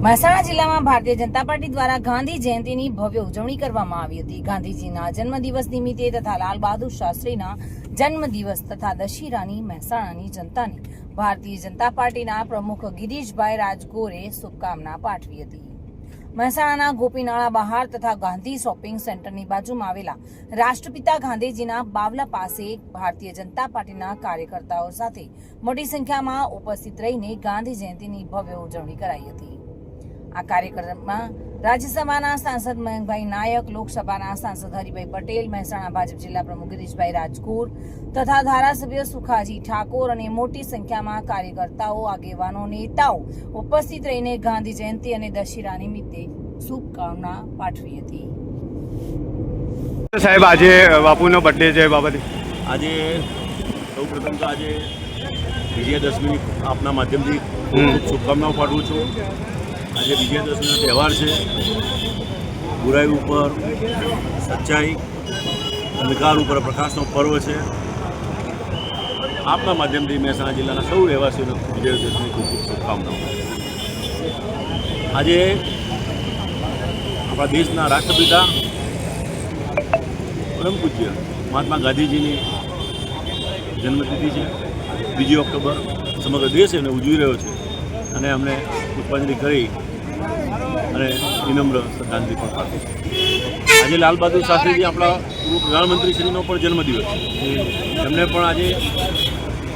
મહેસાણા જિલ્લામાં ભારતીય જનતા પાર્ટી દ્વારા ગાંધી જયંતિની ભવ્ય ઉજવણી કરવામાં આવી હતી. ગાંધીજીના જન્મદિવસ નિમિત્તે તથા લાલ બહાદુર શાસ્ત્રીના જન્મદિવસ તથા દશેરાની મહેસાણાની જનતાને ભારતીય જનતા પાર્ટીના પ્રમુખ ગિરીશભાઈ રાજગોરે શુભકામના પાઠવી હતી. મહેસાણાના ગોપીનાળા બહાર તથા ગાંધી શોપિંગ સેન્ટરની બાજુમાં આવેલા રાષ્ટ્રપિતા ગાંધીજીના બાવલા પાસે ભારતીય જનતા પાર્ટીના કાર્યકર્તાઓ સાથે મોટી સંખ્યામાં ઉપસ્થિત રહીને ગાંધી જયંતિની ભવ્ય ઉજવણી કરાઈ હતી. આ કાર્યક્રમમાં રાજ્યસભાના સાંસદ મયંકભાઈ નાયક લોકસભાના સાંસદ હરિભાઈ પટેલ મહેસાણા ભાજપ જિલ્લા પ્રમુખ ગિરીશભાઈ રાજકોર તથા ધારાસભ્ય સુખાજી ઠાકોર અને મોટી સંખ્યામાં કાર્યકર્તાઓ આગેવાનો નેતાઓ ઉપસ્થિત રહીને ગાંધી જયંતિ અને દશેરા નિમિત્તે શુભકામના પાઠવી હતી. સાહેબ આજે બાપુનો બર્થડે છે બાબતે. આજે સૌ પ્રથમ તો આજે વિજયાદશમી આપના માધ્યમથી ખૂબ ખૂબ શુભકામનાઓ પાઠવું છું. આજે વિજયદશમીનો તહેવાર છે. બુરાઈ ઉપર સચ્ચાઈ, અંધકાર ઉપર પ્રકાશનો પર્વ છે. આપના માધ્યમથી મહેસાણા જિલ્લાના સૌ રહેવાસીઓને વિજયાદશમી ખૂબ ખૂબ શુભકામનાઓ આજે આપણા દેશના રાષ્ટ્રપિતા પરમ પૂજ્ય મહાત્મા ગાંધીજીની જન્મતિથિ છે. બીજી ઓક્ટોબર સમગ્ર દેશ એને ઉજવી રહ્યો છે અને અમને પુષ્પાંજલિ કરી અને વિનમ્ર શ્રદ્ધાંજલિ પણ પાઠવી છે. આજે લાલ બહાદુર શાસ્ત્રીજી આપણા પૂર્વ પ્રધાનમંત્રીશ્રીનો પણ જન્મદિવસ છે. એમને પણ આજે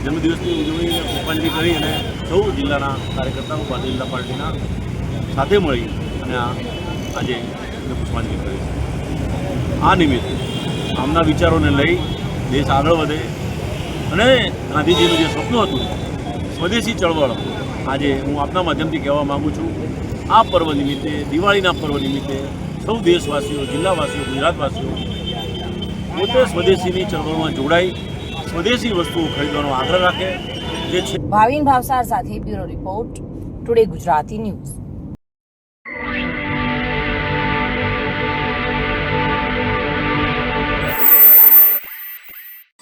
જન્મદિવસની ઉજવણી પુષ્પાંજલિ કરી અને સૌ જિલ્લાના કાર્યકર્તાઓ ભારતીય જનતા પાર્ટીના સાથે મળી અને આ આજે પુષ્પાંજલિ કરી આ નિમિત્તે આમના વિચારોને લઈ દેશ આગળ વધે અને ગાંધીજીનું જે સપનું હતું, સ્વદેશી ચળવળ આજે હું આપના માધ્યમથી કહેવા માગું છું, આ પર્વ નિમિત્તે, દિવાળીના પર્વ નિમિત્તે સૌ દેશવાસીઓ, જિલ્લાવાસીઓ, ગુજરાતવાસીઓ પોતે સ્વદેશીની ચળવળમાં જોડાઈ સ્વદેશી વસ્તુઓ ખરીદવાનો આગ્રહ રાખે, જે છે ભાવિન ભાવસાર સાથે bureau report, today Gujarati news.